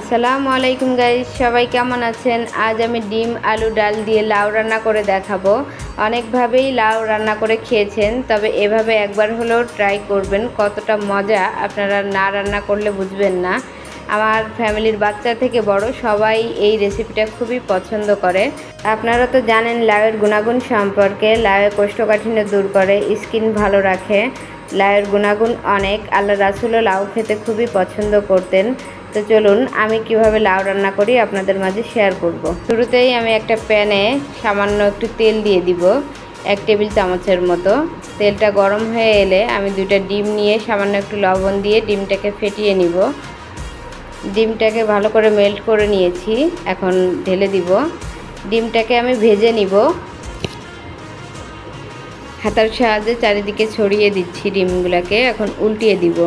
আসসালামু আলাইকুম গাইস সবাই কেমন আছেন? আজ আমি ডিম, আলু, ডাল দিয়ে লাউ রান্না করে দেখাবো। অনেকভাবেই লাউ রান্না করে খেয়েছেন, তবে এভাবে একবার হলেও ট্রাই করবেন, কতটা মজা আপনারা না রান্না করলে বুঝবেন না। আমার ফ্যামিলির বাচ্চা থেকে বড়, সবাই এই রেসিপিটা খুবই পছন্দ করে। আপনারা তো জানেন, লাউয়ের গুণাগুণ সম্পর্কে লাউয়ের কোষ্ঠকাঠিন্য দূর করে স্কিন ভালো রাখে। লাউয়ের গুণাগুণ অনেক। আল্লাহ রাসুলও লাউ খেতে খুবই পছন্দ করতেন। তো চলুন, আমি কীভাবে লাউ রান্না করি আপনাদের মাঝে শেয়ার করব। শুরুতেই আমি একটা প্যানে সামান্য একটু তেল দিয়ে দিব, এক টেবিল চামচের মতো। তেলটা গরম হয়ে এলে আমি দুইটা ডিম নিয়ে সামান্য একটু লবণ দিয়ে ডিমটাকে ফেটিয়ে নিব। ডিমটাকে ভালো করে মেল্ট করে নিয়েছি, এখন ঢেলে দিব। ডিমটাকে আমি ভেজে নিব। হাতার সাহায্যে চারিদিকে ছড়িয়ে দিচ্ছি ডিমগুলোকে, এখন উল্টিয়ে দিব।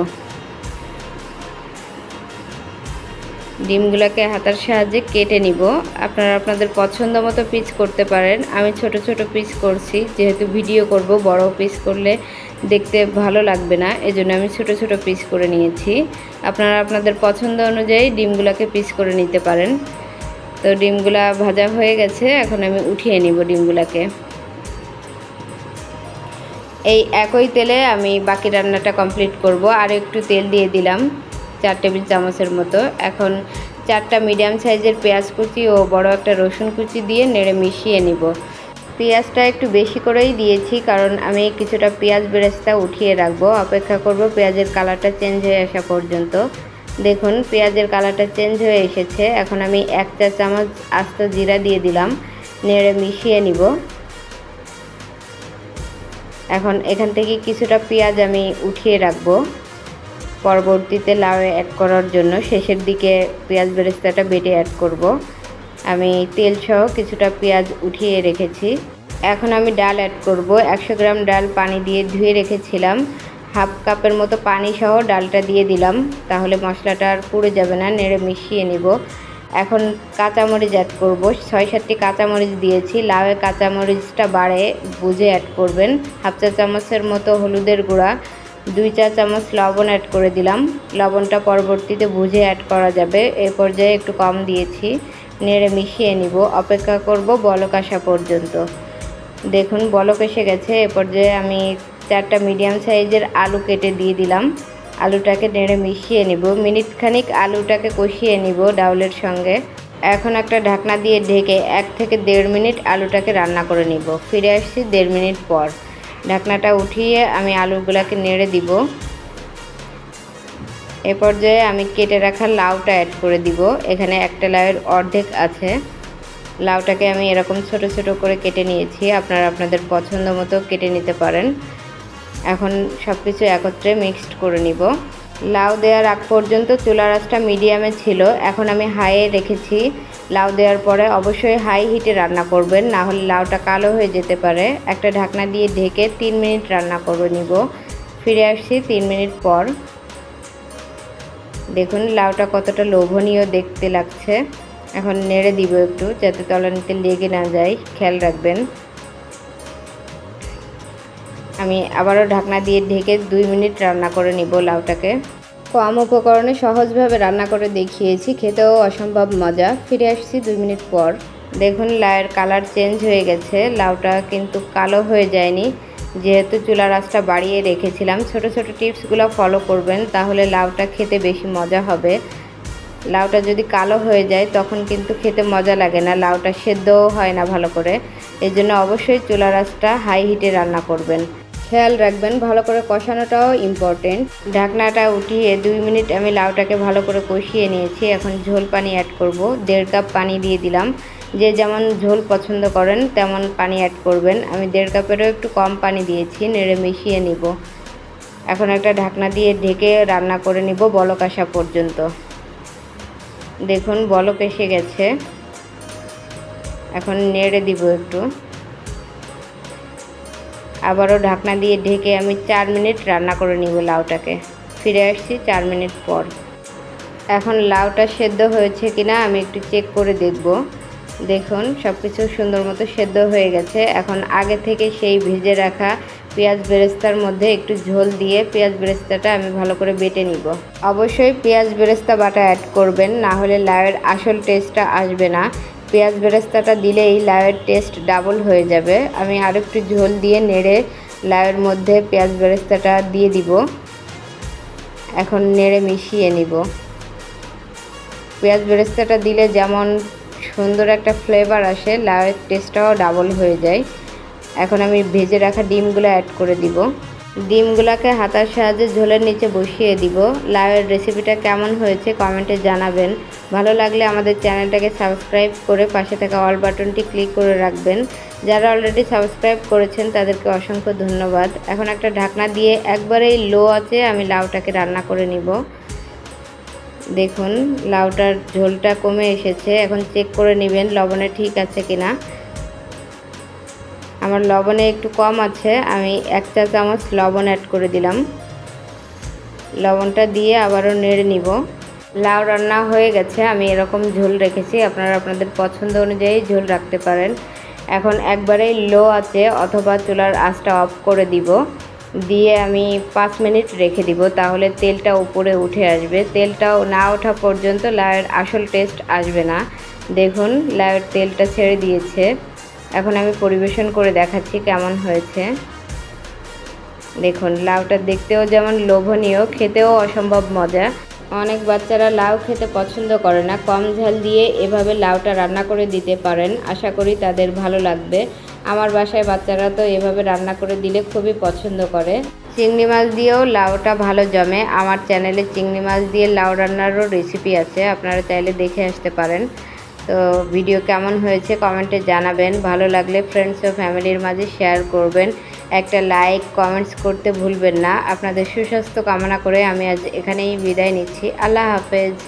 ডিমগুলোকে হাতার সাহায্যে কেটে নিব। আপনারা আপনাদের পছন্দ মতো পিস করতে পারেন। আমি ছোট ছোট পিস করছি, যেহেতু ভিডিও করব, বড় পিস করলে দেখতে ভালো লাগবে না, এজন্য আমি ছোট ছোট পিস করে নিয়েছি। আপনারা আপনাদের পছন্দ অনুযায়ী ডিমগুলোকে পিস করে নিতে পারেন। তো ডিমগুলা ভাজা হয়ে গেছে, এখন আমি উঠিয়ে নিব ডিমগুলোকে। এই একই তেলে আমি বাকি রান্নাটা কমপ্লিট করব। আর একটু তেল দিয়ে দিলাম, চার টেবিল চামচের মতো। এখন চারটা মিডিয়াম সাইজের পেঁয়াজ কুচি ও বড় একটা রসুন কুচি দিয়ে নেড়ে মিশিয়ে নিব। পেঁয়াজটা একটু বেশি করেই দিয়েছি, কারণ আমি কিছুটা পেঁয়াজ বেরেস্তা উঠিয়ে রাখব। অপেক্ষা করব পেঁয়াজের কালারটা চেঞ্জ হয়ে আসা পর্যন্ত। দেখুন, পেঁয়াজের কালারটা চেঞ্জ হয়ে এসেছে। এখন আমি এক চা চামচ আস্ত জিরা দিয়ে দিলাম। নেড়ে মিশিয়ে নিব। এখন এখান থেকে কিছুটা পেঁয়াজ আমি উঠিয়ে রাখব। পরবর্তীতে লাউ অ্যাড করার জন্য শেষের দিকে পেঁয়াজ বেরেস্তাটা বেটে অ্যাড করব। আমি তেল সহ কিছুটা পেঁয়াজ উঠিয়ে রেখেছি। এখন আমি ডাল অ্যাড করব। একশো গ্রাম ডাল পানি দিয়ে ধুয়ে রেখেছিলাম। হাফ কাপের মতো পানি সহ ডালটা দিয়ে দিলাম। তাহলে মশলাটা আর পুড়ে যাবে না, নেড়ে মিশিয়ে নিব। এখন কাঁচামরিচ অ্যাড করব। ছয়, সাতটি কাঁচামরিচ দিয়েছি। লাউয়ে কাঁচামরিচটা বাড়ে, বুঝে অ্যাড করবেন। হাফ চা চামচের মতো হলুদের গুঁড়া, দুই চা চামচ লবণ অ্যাড করে দিলাম। লবণটা পরবর্তীতে বুঝে অ্যাড করা যাবে। এই পর্যায়ে একটু কম দিয়েছি। নেড়ে মিশিয়ে নিব। অপেক্ষা করব বলক আসা পর্যন্ত। দেখুন, বলক এসে গেছে। এ পর্যায়ে আমি চারটা মিডিয়াম সাইজের আলু কেটে দিয়ে দিলাম। আলুটাকে নেড়ে মিশিয়ে নিব। মিনিট খানিক আলুটাকে কষিয়ে নিব ডাউলের সঙ্গে। এখন একটা ঢাকনা দিয়ে ঢেকে এক থেকে দেড় মিনিট আলুটাকে রান্না করে নিব। ফিরে আসছি দেড় মিনিট পর। ঢাকনাটা উঠিয়ে আমি আলুগুলোকে নেড়ে দিব। এ পর্যায়ে আমি কেটে রাখা লাউটা অ্যাড করে দিব। এখানে একটা লাউয়ের অর্ধেক আছে। লাউটাকে আমি এরকম ছোট ছোট করে কেটে নিয়েছি। আপনারা আপনাদের পছন্দ মতো কেটে নিতে পারেন। এখন সব কিছু একত্রে মিক্সড করে নিব। লাউ দেওয়ার আগ পর্যন্ত চুলার আঁচটা মিডিয়ামে ছিল। এখন আমি হাইয়ে রেখেছি। লাউ দেওয়ার পরে অবশ্যই হাই হিটে রান্না করবেন, না হলে লাউটা কালো হয়ে যেতে পারে। একটা ঢাকনা দিয়ে ঢেকে তিন মিনিট রান্না করে নিব। ফিরে আসছি তিন মিনিট পর। দেখুন, লাউটা কতটা লোভনীয় দেখতে লাগছে। এখন নেড়ে দিব একটু, যাতে তলানিতে লেগে না যায়। খেয়াল রাখবেন। আমি আবারও ঢাকনা দিয়ে ঢেকে দুই মিনিট রান্না করে নিব লাউটাকে। কম উপকরণে সহজভাবে রান্না করে দেখিয়েছি, খেতেও অসম্ভব মজা। ফিরে আসছি দুই মিনিট পর। দেখুন, লাউয়ের কালার চেঞ্জ হয়ে গেছে। লাউটা কিন্তু কালো হয়ে যায়নি। যেহেতু চুলা আঁচটা বাড়িয়ে রেখেছিলাম, ছোট ছোট টিপসগুলো ফলো করবেন, তাহলে লাউটা খেতে বেশি মজা হবে। লাউটা যদি কালো হয়ে যায়, তখন কিন্তু খেতে মজা লাগে না। লাউটা সেদ্ধও হয় না ভালো করে। এই জন্য অবশ্যই চুলা আঁচটা হাই হিটে রান্না করবেন। খেয়াল রাখবেন, ভালো করে কষানোটাও ইম্পর্টেন্ট ঢাকনাটা উঠিয়ে দুই মিনিট আমি লাউটাকে ভালো করে কষিয়ে নিয়েছি। এখন ঝোল পানি অ্যাড করব। দেড় কাপ পানি দিয়ে দিলাম। যে যেমন ঝোল পছন্দ করেন, তেমন পানি অ্যাড করবেন। আমি দেড় কাপেরও একটু কম পানি দিয়েছি, নেড়ে মিশিয়ে নিব। এখন একটা ঢাকনা দিয়ে ঢেকে রান্না করে নিব বলক আসা পর্যন্ত। দেখুন, বলক এসে গেছে। এখন নেড়ে দিব একটু। আবারও ঢাকনা দিয়ে ঢেকে আমি চার মিনিট রান্না করে নিব লাউটাকে। ফিরে আসছি চার মিনিট পর। এখন লাউটা সেদ্ধ হয়েছে কিনা আমি একটু চেক করে দেখব। দেখুন সব কিছু সুন্দর মতো সেদ্ধ হয়ে গেছে। এখন আগে থেকে সেই ভেজে রাখা পেঁয়াজ বেরেস্তার মধ্যে একটু ঝোল দিয়ে পেঁয়াজ বেরেস্তাটা আমি ভালো করে বেটে নিব। অবশ্যই পেঁয়াজ বেরেস্তা বাটা অ্যাড করবেন, না হলে লাউয়ের আসল টেস্টটা আসবে না। পেঁয়াজ বেরেস্তাটা দিলেই লাউয়ের টেস্ট ডাবল হয়ে যাবে। আমি আরও একটু ঝোল দিয়ে নেড়ে লাউয়ের মধ্যে পেঁয়াজ বেরেস্তাটা দিয়ে দিব। এখন নেড়ে মিশিয়ে নিব। পেঁয়াজ বেরেস্তাটা দিলে যেমন সুন্দর একটা ফ্লেভার আসে, লাউয়ের টেস্টটাও ডাবল হয়ে যায়। এখন আমি ভেজে রাখা ডিমগুলো অ্যাড করে দিব। ডিমগুলোকে হাতার সাহায্যে ঝোলের নিচে বসিয়ে দিব। লাউয়ের রেসিপিটা কেমন হয়েছে কমেন্টে জানাবেন। ভালো লাগলে আমাদের চ্যানেলটাকে সাবস্ক্রাইব করে পাশে থাকা অল বাটনটি ক্লিক করে রাখবেন। যারা অলরেডি সাবস্ক্রাইব করেছেন, তাদেরকে অসংখ্য ধন্যবাদ। এখন একটা ঢাকনা দিয়ে একবারেই লো আছে, আমি লাউটাকে রান্না করে নিব। দেখুন, লাউটার ঝোলটা কমে এসেছে। এখন চেক করে নেবেন, লবণে ঠিক আছে কিনা। আমার লবণে একটু কম আছে, আমি এক চা চামচ লবণ অ্যাড করে দিলাম। লবণটা দিয়ে আবারও নেড়ে নিব। লাউ রান্না হয়ে গেছে, আমি এরকম ঝোল রেখেছি, আপনারা আপনাদের পছন্দ অনুযায়ী ঝোল রাখতে পারেন। এখন একবারেই লো আছে অথবা চুলার আঁচটা অফ করে দিব। দিয়ে আমি পাঁচ মিনিট রেখে দিব, তাহলে তেলটা উপরে উঠে আসবে। তেলটাও না ওঠা পর্যন্ত লাউয়ের আসল টেস্ট আসবে না। দেখুন, লাউয়ের তেলটা ছেড়ে দিয়েছে। এখন আমি পরিবেশন করে দেখাচ্ছি কেমন হয়েছে। দেখুন, লাউটা দেখতেও যেমন লোভনীয়, খেতেও অসম্ভব মজা। অনেক বাচ্চারা লাউ খেতে পছন্দ করে না, কম ঝাল দিয়ে এভাবে লাউটা রান্না করে দিতে পারেন। আশা করি তাদের ভালো লাগবে। আমার বাসায় বাচ্চারা তো এভাবে রান্না করে দিলে খুবই পছন্দ করে। চিংড়ি মাছ দিয়েও লাউটা ভালো জমে। আমার চ্যানেলে চিংড়ি মাছ দিয়ে লাউ রান্নারও রেসিপি আছে, আপনারা চাইলে দেখে আসতে পারেন। তো ভিডিও কেমন হয়েছে কমেন্টে জানাবেন। ভালো লাগলে ফ্রেন্ডস ও ফ্যামিলির মাঝে শেয়ার করবেন। একটা লাইক কমেন্টস করতে ভুলবেন না। আপনাদের সুস্বাস্থ্য কামনা করে আমি আজ এখানেই বিদায় নিচ্ছি। আল্লাহ হাফেজ।